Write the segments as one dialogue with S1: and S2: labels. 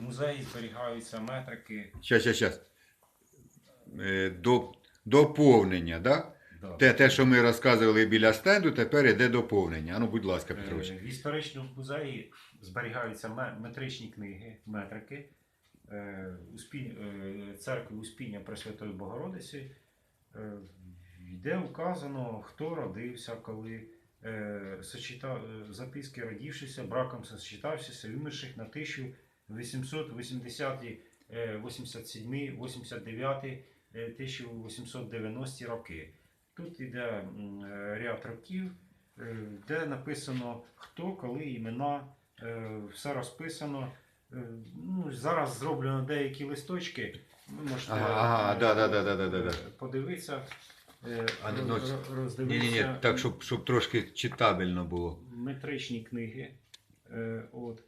S1: В музеї зберігаються метрики.
S2: Щас, щас, щас. Е, до, доповнення, да? Те, те, що ми розказували біля стенду, тепер йде доповнення. Ану, будь ласка,
S1: Е, Петрович. В історичному музеї зберігаються метричні книги, метрики, е, е, церкви Успіння Пресвятої Богородиці, е, де указано, хто родився, коли е, записки родившися, браком сочетався, вимерших на тисячу 880, 87, 89, 1890 роки. Тут йде е, ряд років, е, де написано хто, коли імена, е, все розписано. Ну, Зараз зроблено деякі листочки. Ви можете
S2: ага, да, да, да, да, да, да.
S1: подивитися,
S2: а, ну,
S1: роз.
S2: Ні, ні, ні, так, щоб щоб трошки читабельно було.
S1: Метричні книги. От.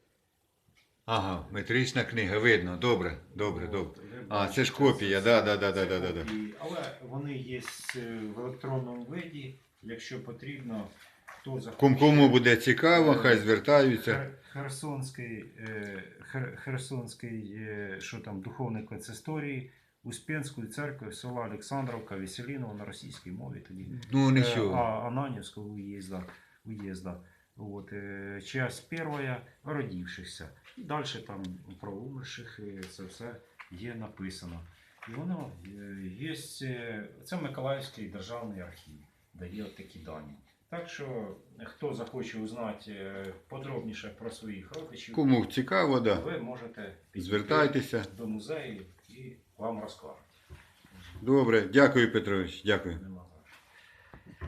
S2: Ага, метрична книга, видно. Добре, добре, добре. А, це ж копія, да, да, да, да, да,
S1: Але вони є е, в електронному виді, якщо потрібно, хто захоче.
S2: Кому, буде цікаво, хай звертаються.
S1: Хер- Херсонський, е, Хер- Херсонський е, що там, духовний консисторії Успенської церкви села Олександровка, Веселінова на російській мові тоді.
S2: Ну,
S1: Е,
S2: нічого.
S1: А Ананівського уїзда. уїзда. Вот, е, часть первая родившихся. І далі там про умерших е, це все є написано. І воно е, є. Це Миколаївський державний архів, дає от такі дані. Так що, хто захоче узнати подробніше про своїх родичів,
S2: Кому цікаво, да.
S1: ви можете
S2: Звертайтеся.
S1: до музею і вам розкажуть.
S2: Добре, дякую, Петрович, дякую.